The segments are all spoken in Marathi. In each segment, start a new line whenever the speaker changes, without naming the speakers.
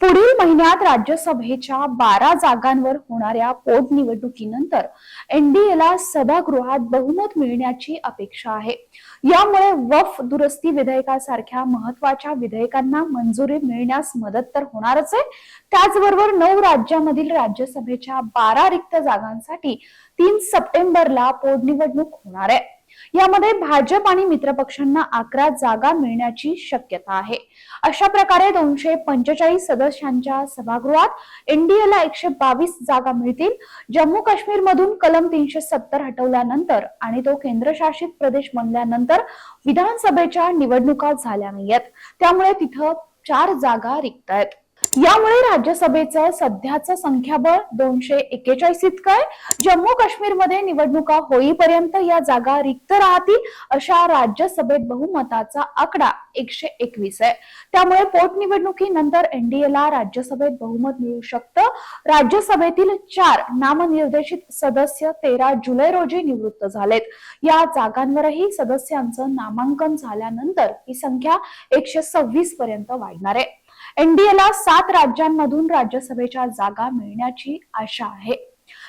पुढील महिन्यात राज्यसभेच्या बारा जागांवर होणाऱ्या पोटनिवडणुकीनंतर एनडीएला सभागृहात बहुमत मिळण्याची अपेक्षा आहे. यामुळे वफ दुरुस्ती विधेयकासारख्या महत्त्वाच्या विधेयकांना मंजुरी मिळण्यास मदत तर होणारच आहे. त्याचबरोबर नऊ राज्यामधील राज्यसभेच्या बारा रिक्त जागांसाठी तीन सप्टेंबरला पोटनिवडणूक होणार आहे. यामध्ये भाजप आणि मित्रपक्षांना अकरा जागा मिळण्याची शक्यता आहे. अशा प्रकारे दोनशे पंचेचाळीस सदस्यांच्या सभागृहात एनडीएला एकशे बावीस जागा मिळतील. जम्मू काश्मीर मधून कलम तीनशे सत्तर हटवल्यानंतर आणि तो केंद्रशासित प्रदेश बनल्यानंतर विधानसभेच्या निवडणुका झाल्या नाहीयेत. त्यामुळे तिथं चार जागा रिक्त आहेत. यामुळे राज्यसभेचं सध्याचं संख्याबळ दोनशे एक्केचाळीस इतकं आहे जम्मू काश्मीरमध्ये निवडणुका होईपर्यंत या जागा रिक्त राहतील अशा राज्यसभेत बहुमताचा आकडा एकशे एकवीस आहे त्यामुळे पोटनिवडणुकीनंतर एनडीएला राज्यसभेत बहुमत मिळू शकतं. राज्यसभेतील चार नामनिर्देशित सदस्य तेरा जुलै रोजी निवृत्त झालेत. या जागांवरही सदस्यांचं नामांकन झाल्यानंतर ही संख्या एकशे सव्वीस पर्यंत वाढणार आहे एनडीएला सात राज्यांमधून राज्यसभेच्या जागा मिळण्याची आशा आहे.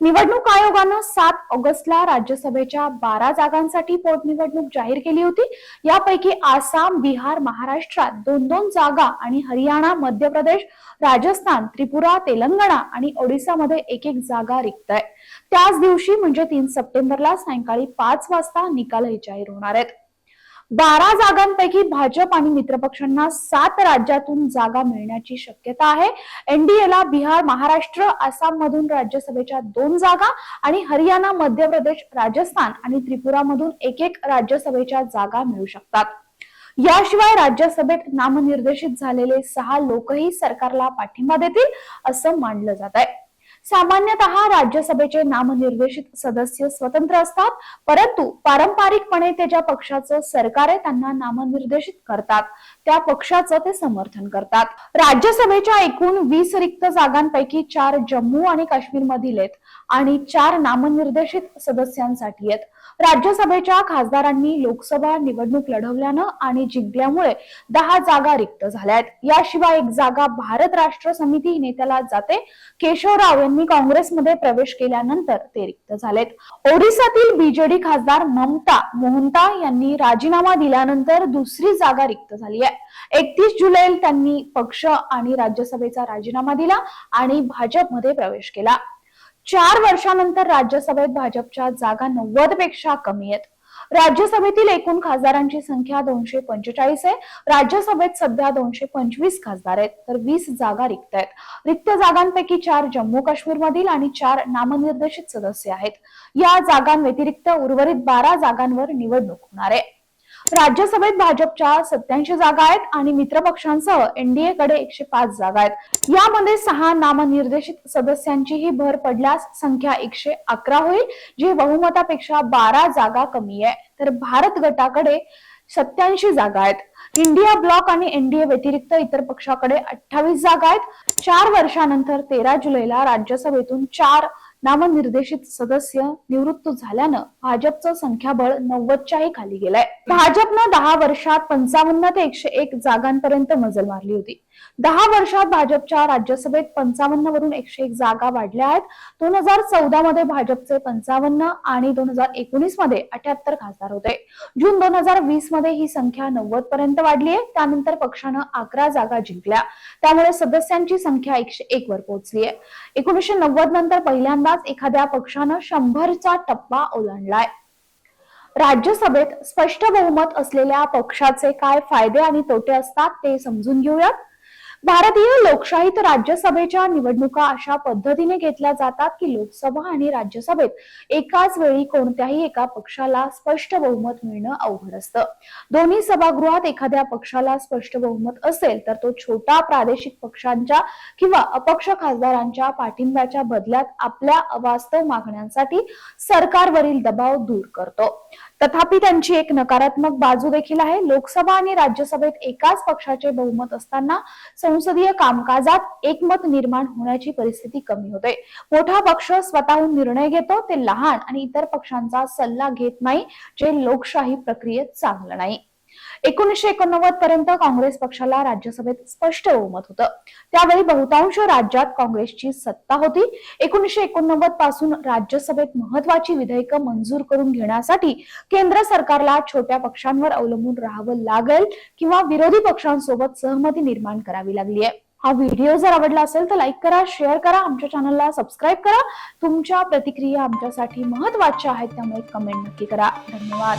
निवडणूक आयोगानं सात ऑगस्टला राज्यसभेच्या बारा जागांसाठी पोटनिवडणूक जाहीर केली होती. यापैकी आसाम बिहार महाराष्ट्रात दोन दोन जागा आणि हरियाणा मध्य प्रदेश राजस्थान त्रिपुरा तेलंगणा आणि ओडिसामध्ये एक एक जागा रिक्त आहे त्याच दिवशी म्हणजे तीन सप्टेंबरला सायंकाळी पाच वाजता निकालही जाहीर होणार आहेत. बारा जागांपैकी भाजप आणि मित्रपक्षांना सात राज्यातून जागा मिळण्याची शक्यता आहे. एनडीएला बिहार महाराष्ट्र आसाम मधून राज्यसभेच्या दोन जागा आणि हरियाणा मध्य प्रदेश राजस्थान आणि त्रिपुरामधून एक एक राज्यसभेच्या जागा मिळू शकतात. याशिवाय राज्यसभेत नामनिर्देशित झालेले सहा लोकही सरकारला पाठिंबा देतील असं मानलं जात आहे सामान्यतः राज्यसभेचे नामनिर्देशित सदस्य स्वतंत्र असतात परंतु पारंपरिकपणे ते ज्या पक्षाचं सरकार आहे त्यांना नामनिर्देशित करतात. त्या पक्षाचं ते समर्थन करतात. राज्यसभेच्या एकूण वीस रिक्त जागांपैकी चार जम्मू आणि काश्मीर मधील आहेत आणि चार नामनिर्देशित सदस्यांसाठी आहेत. राज्यसभेच्या खासदारांनी लोकसभा निवडणूक लढवल्यानं आणि जिंकल्यामुळे दहा जागा रिक्त झाल्या आहेत. याशिवाय एक जागा भारत राष्ट्र समिती नेत्याला जाते. केशवराव यांनी काँग्रेसमध्ये प्रवेश केल्यानंतर ते रिक्त झालेत. ओरिसातील बीजेडी खासदार ममता मोहंता यांनी राजीनामा दिल्यानंतर दुसरी जागा रिक्त झाली आहे. एकतीस जुलै त्यांनी पक्ष आणि राज्यसभेचा राजीनामा दिला आणि भाजपमध्ये प्रवेश केला. चार वर्षानंतर राज्यसभेत भाजपच्या जागा नव्वदपेक्षा कमी आहेत. राज्यसभेतील एकूण खासदारांची संख्या दोनशे पंचेचाळीस आहे. राज्यसभेत सध्या दोनशे पंचवीस खासदार आहेत तर वीस जागा रिक्त आहेत. रिक्त जागांपैकी चार जम्मू काश्मीर मधील आणि चार नामनिर्देशित सदस्य आहेत. या जागांव्यतिरिक्त उर्वरित बारा जागांवर निवडणूक होणार आहे. राज्यसभेत भाजपच्या सत्याऐंशी जागा आहेत आणि मित्रपक्षांसह एनडीए कडे एकशे पाच जागा आहेत. यामध्ये सहा नामनिर्देशित सदस्यांचीही भर पडल्यास संख्या एकशे अकरा होईल जी बहुमतापेक्षा बारा जागा कमी आहे. तर भारत गटाकडे सत्याऐंशी जागा आहेत. इंडिया ब्लॉक आणि एनडीए व्यतिरिक्त इतर पक्षाकडे अठ्ठावीस जागा आहेत. चार वर्षानंतर तेरा जुलैला राज्यसभेतून चार नामनिर्देशित सदस्य निवृत्त झाल्यानं भाजपचं संख्याबळ नव्वदच्याही खाली गेलंय. भाजपनं दहा वर्षात पंचावन्न ते एकशे एक जागांपर्यंत मजल मारली होती. दहा वर्षात भाजपच्या राज्यसभेत पंचावन्न वरून एकशे एक जागा वाढल्या आहेत. दोन हजार चौदा मध्ये भाजपचे पंचावन्न आणि दोन हजार एकोणीसमध्ये अठ्याहत्तर खासदार होते. जून दोन हजार वीसमध्ये ही संख्या नव्वद पर्यंत वाढली आहे. त्यानंतर पक्षानं अकरा जागा जिंकल्या. त्यामुळे सदस्यांची संख्या एकशे एक वर पोहोचली आहे. एकोणीसशे नव्वद नंतर पहिल्यांदा पहिल्यांदाच एखाद्या पक्षानं शंभरचा टप्पा ओलांडलाय. राज्यसभेत स्पष्ट बहुमत असलेल्या पक्षाचे काय फायदे आणि तोटे असतात ते समजून घेऊयात. भारतीय लोकशाहीत राज्यसभेच्या निवडणुका अशा पद्धतीने घेतल्या जातात की लोकसभा आणि राज्यसभेत एकाच वेळी कोणत्याही एका पक्षाला स्पष्ट बहुमत मिळणं अवघड असतं. दोन्ही सभागृहात एखाद्या पक्षाला स्पष्ट बहुमत असेल तर तो छोटा प्रादेशिक पक्षांच्या किंवा अपक्ष खासदारांच्या पाठिंब्याच्या बदल्यात आपल्या अवास्तव मागण्यांसाठी सरकारवरील दबाव दूर करतो. तथापि त्यांची एक नकारात्मक बाजू देखील आहे. लोकसभा आणि राज्यसभेत एकाच पक्षाचे बहुमत असताना संसदीय कामकाजात एकमत निर्माण होण्याची परिस्थिती कमी होते. मोठा पक्ष स्वतःहून निर्णय घेतो ते लहान आणि इतर पक्षांचा सल्ला घेत नाही जे लोकशाही प्रक्रियेत चांगलं नाही. एकोणीसशे एकोणनव्वद पर्यंत काँग्रेस पक्षाला राज्यसभेत स्पष्ट बहुमत होतं. त्यावेळी बहुतांश राज्यात काँग्रेसची सत्ता होती. एकोणीसशे एकोणनव्वदपासून राज्यसभेत महत्वाची विधेयकं मंजूर करून घेण्यासाठी केंद्र सरकारला छोट्या पक्षांवर अवलंबून राहावं लागेल किंवा विरोधी पक्षांसोबत सहमती निर्माण करावी लागली आहे हा व्हिडिओ जर आवडला असेल तर लाईक करा शेअर करा आमच्या चॅनलला सबस्क्राईब करा. तुमच्या प्रतिक्रिया आमच्यासाठी महत्त्वाच्या आहेत त्यामुळे कमेंट नक्की करा. धन्यवाद.